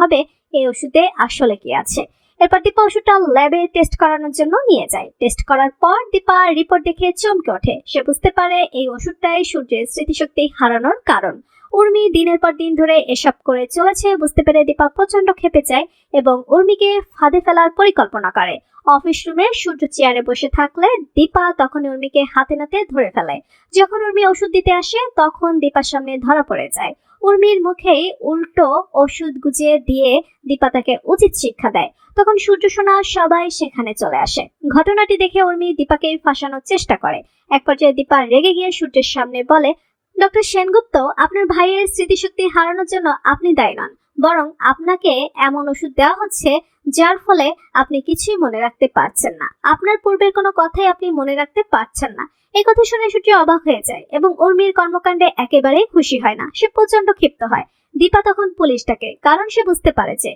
হবে, এই ওষুধে আসলে কি আছে? এরপর দীপা ওষুধটা ল্যাবে টেস্ট করানোর জন্য নিয়ে যায়। টেস্ট করার পর দীপা রিপোর্ট দেখে চমকে ওঠে। সে বুঝতে পারে এই ওষুধটাই সূর্যের স্মৃতিশক্তি হারানোর কারণ। উর্মি দিনের পর দিন ধরে এসব করে চলেছে। বুঝতে পেরে দীপা প্রচণ্ড খেপে যায় এবং উর্মিকে ফাঁদে ফেলার পরিকল্পনা করে। অফিস রুমে সূর্য চেয়ারে বসে থাকলে দীপা তখন উর্মিকে হাতে নাতে ধরে ফেলে। যখন উর্মি ওষুধ দিতে আসে, তখন দীপার সামনে ধরা পড়ে যায়। উর্মির মুখেই উল্টো ওষুধ গুজিয়ে দিয়ে দীপা তাকে উচিত শিক্ষা দেয়। তখন সূর্য সোনা সবাই সেখানে চলে আসে। ঘটনাটি দেখে উর্মি দীপাকে ফাঁসানোর চেষ্টা করে। এক পর্যায়ে দীপা রেগে গিয়ে সূর্যের সামনে বলে, ডক্টর সেনগুপ্ত, আপনার ভাইয়ের স্মৃতিশক্তি হারানোর জন্য আপনি দায়ী নন। বরং আপনাকে এমন ওষুধ দেওয়া হচ্ছে যার ফলে আপনি কিছুই মনে রাখতে পারছেন না। আপনার পূর্বের কোনো কথাই আপনি মনে রাখতে পারছেন না। এই কথা শুনে সূর্য অবাক হয়ে যায় এবং উর্মির কর্মকাণ্ডে একেবারেই খুশি হয় না। সে প্রচণ্ড ক্ষিপ্ত হয়। দীপা তখন পুলিশটাকে, কারণ সে বুঝতে পারে যে